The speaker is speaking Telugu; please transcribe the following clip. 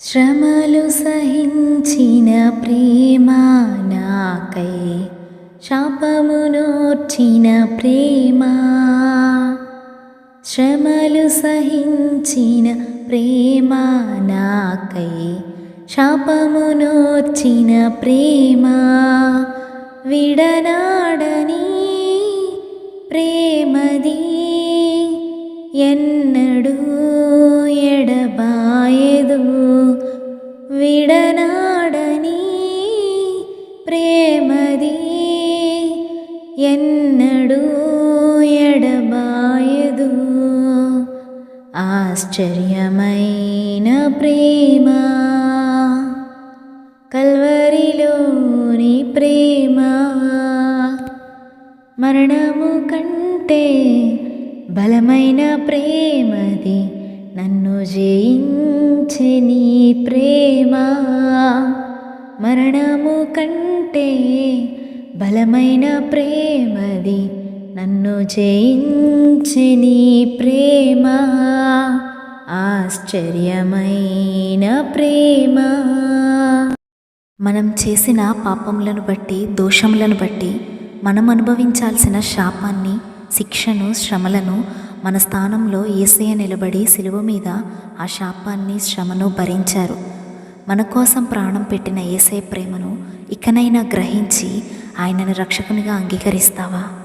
శ్రమలు సహించిన ప్రేమ నాకై శాపమునోర్చిన ప్రేమ. శ్రమలు సహించిన ప్రేమ నాకై శాపమునోర్చిన ప్రేమ. విడనాడని ప్రేమది ఎన్నడూ విడనాడని ప్రేమది ఎన్నడూ ఎడబాయదు ఆశ్చర్యమైన ప్రేమ కల్వరిలోని ప్రేమ మరణము కంటే బలమైన ప్రేమది నన్ను జయించ నీ ప్రేమ. మరణము కంటే బలమైన ప్రేమది నన్ను జయించే నీ ప్రేమ. ఆశ్చర్యమైన ప్రేమ. మనం చేసిన పాపములను బట్టి దోషములను బట్టి మనం అనుభవించాల్సిన శాపాన్ని శిక్షను శ్రమలను మన స్థానంలో ఏసయ నిలబడి సిలువ మీద ఆ శాపాన్ని శ్రమను భరించారు. మన కోసం ప్రాణం పెట్టిన ఏసై ప్రేమను ఇకనైనా గ్రహించి ఆయనను రక్షకునిగా అంగీకరిస్తావా?